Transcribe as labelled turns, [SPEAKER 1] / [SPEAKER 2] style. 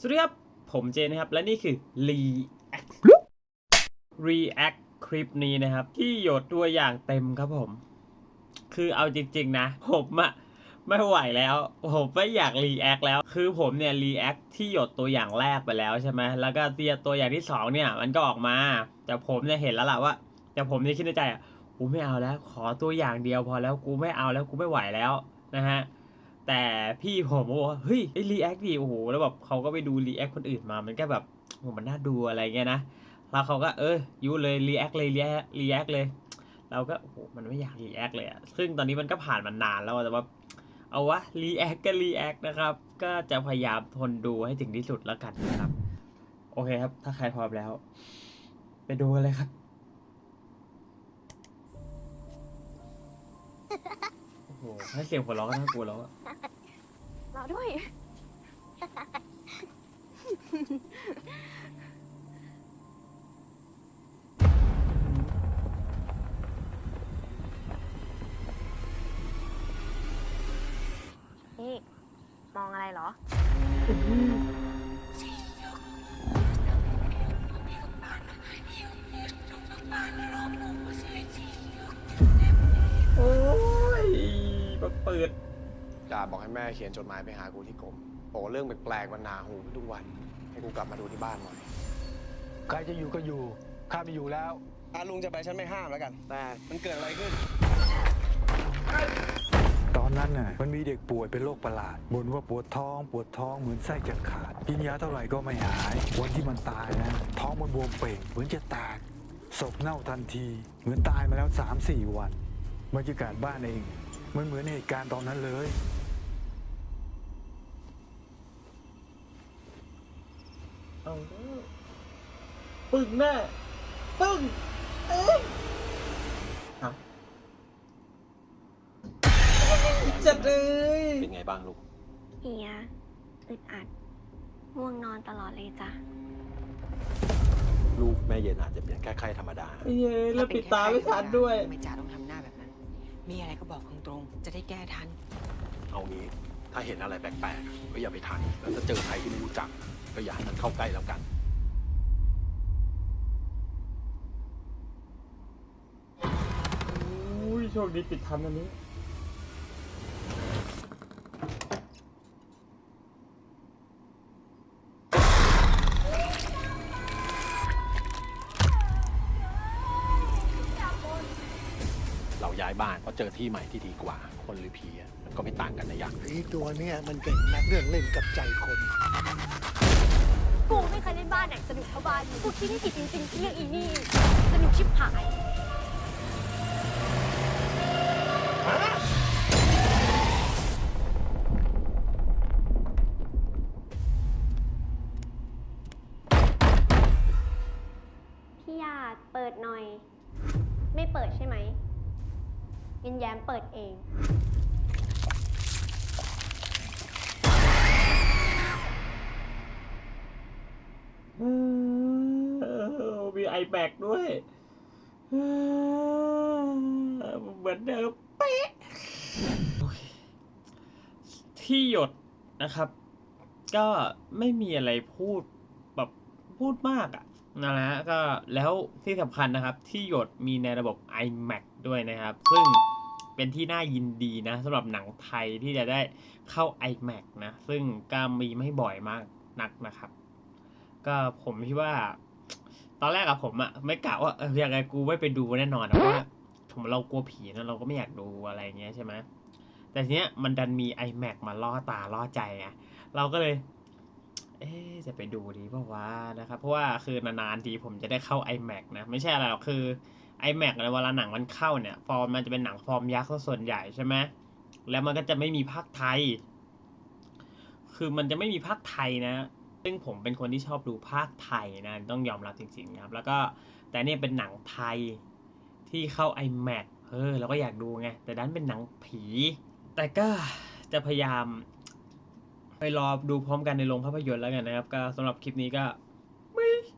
[SPEAKER 1] สวัสดีครับ ผมเจนนะครับ และนี่คือ React React คลิปนี้นะครับ ที่หยดตัวอย่างเต็มครับผม คือเอาจริงๆนะ ผมอะไม่ไหวแล้ว ผมไม่อยาก React แล้ว คือผมเนี่ย React ที่หยดตัวอย่างแรกไปแล้วใช่ไหมแล้วก็เตียตัวอย่างที่สองเนี่ย มันก็ออกมา แต่ผมเนี่ยเห็นแล้วล่ะว่า แต่ผมเนี่ยคิดในใจอะกูไม่เอาแล้ว ขอตัวอย่างเดียวพอแล้วกูไม่เอาแล้วกูไม่ไหวแล้วนะฮะ แต่พี่ผมบอกว่าเฮ้ยไอ้รีแอคดีโอ้โหแล้วแบบเขาก็ไปดูรีแอคคนอื่นมามันก็แบบโอ้มันน่าดูอะไรเงี้ยนะแล้วเขาก็เออยูเลยรีแอคเลยรีแอครีแอคเลย เราก็โอ้โหมันไม่อยากรีแอคเลยอะซึ่งตอนนี้มันก็ผ่านมานานแล้วแต่ว่าเอาวะรีแอคก็รีแอคนะครับ ก็จะพยายามทนดูให้ถึงที่สุดแล้วกันนะครับ โอเคครับ ถ้าใครพร้อมแล้ว ไปดูกันเลยครับ หให้เสียงหัวเราะก็น่ากลัวแล้วอะ
[SPEAKER 2] รอด้วย นี่ มองอะไรเหรอ
[SPEAKER 1] ปิด
[SPEAKER 3] จ่าบอกให้แม่เขียนจดหมายไปหากูที่กรมบอกว่าเรื่องแปลกๆมันหนาหูทุกวัน ให้กูกลับมาดูที่บ้านหน่อย
[SPEAKER 4] ใครจะอยู่ก็อยู่ ข้าไม่อยู่แล้ว
[SPEAKER 3] อาลุงจะไปฉันไม่ห้ามแล้วกัน แต่มันเกิดอะไรขึ้น
[SPEAKER 4] ตอนนั้นน่ะมันมีเด็กป่วยเป็นโรคประหลาดบ่นว่าปวดท้องปวดท้องเหมือนไส้จะขาด กินยาเท่าไหร่ก็ไม่หาย วันที่มันตายนะ ท้องมันบวมเป่งเหมือนจะแตกศพเน่าทันที เหมือนตายมาแล้ว3าสี่วันบรรยากาศบ้านเอง มันเหมือนเหตุการณ์ตอนนั้นเลย
[SPEAKER 1] เอาแล้วปึ้งแน่ปึ้งเอ๊ะฮะจัดเลย
[SPEAKER 3] เป็นไงบ้างลูก
[SPEAKER 2] เฮียอึดอัดง่วงนอนตลอดเลยจ้ะ
[SPEAKER 3] ลูกแม่เย็นอาจจะเป็นแค่ไข้ธรรมดา
[SPEAKER 1] เย้แล้วปิดตาไม่ทันด้วย
[SPEAKER 5] ทำไมจ่าต้องทำหน้าแบบนั้น มีอะไรก็บอกตรงๆ จะได้แก้ทัน
[SPEAKER 3] เอางี้ ถ้าเห็นอะไรแปลกๆ ก็อย่าไปทัน แล้วถ้าเจอใครที่ไม่รู้จัก ก็อย่าให้มันเข้าใกล้แล้วกัน
[SPEAKER 1] อุ้ยโชคดีปิดทันอันนี้
[SPEAKER 3] ย้ายบ้านเพราะเจอที่ใหม่ที่ดีกว่า คนหรือผีอะมันก็ไม่ต่างกันนะยักษ์
[SPEAKER 6] ไอ้ตัวเนี้ยมันเก่งนักเรื่องเล่นกับใจคน
[SPEAKER 2] กูไม่เคยเล่นบ้านไหนสนุกเท่าบ้านนี้กูคิดไม่ผิดจริงๆที่เลือกอีนี่สนุกชิบหาย พี่ยาดเปิดหน่อย ไม่เปิดใช่ไหม ยินแย้มเปิดเอง
[SPEAKER 1] อืมมีไอแบกด้วยอืมเหมือนเดิมเป๊ะโอเคที่หยดนะครับ ก็ไม่มีอะไรพูดแบบพูดมากอะนั่นแหละฮะก็แล้วที่สำคัญนะครับ ที่หยดมีในระบบ iMac ด้วยนะครับ ซึ่ง เป็นที่น่ายินดีนะสำหรับหนังไทยที่จะได้เข้า iMac นะ ซึ่งก็มีไม่บ่อยมากนักนะครับ ก็ผมคิดว่า ตอนแรกอะผมอะไม่กะว่าออยังไงกูไม่ไปดูแน่นอนเพราะว่าผมเรากลัวผีนะเราก็ไม่อยากดูอะไรเงี้ยใช่ไหมแต่ทีเนี้ยมันดันมี iMac มาล่อตาล่อใจไงเราก็เลย เอ๊จะไปดูดีเปล่าวะนะครับ เพราะว่าคือนานๆทีผมจะได้เข้า iMac นะ ไม่ใช่อะไรหรอกคือ iMac ในเวลาหนังมันเข้าเนี่ยฟอร์มมันจะเป็นหนังฟอร์มยักษ์ส่วนใหญ่ใช่ไหมแล้วมันก็จะไม่มีภาคไทย คือมันจะไม่มีภาคไทยนะ ซึ่งผมเป็นคนที่ชอบดูภาคไทยนะ ต้องยอมรับจริงๆนะครับ แล้วก็แต่เนี่ยเป็นหนังไทยที่เข้า iMac เออเราก็อยากดูไง แต่ดันเป็นหนังผี แต่ก็จะพยายามไปรอดูพร้อมกันในโรงภาพยนตร์แล้วกันนะครับ ก็สำหรับคลิปนี้ก็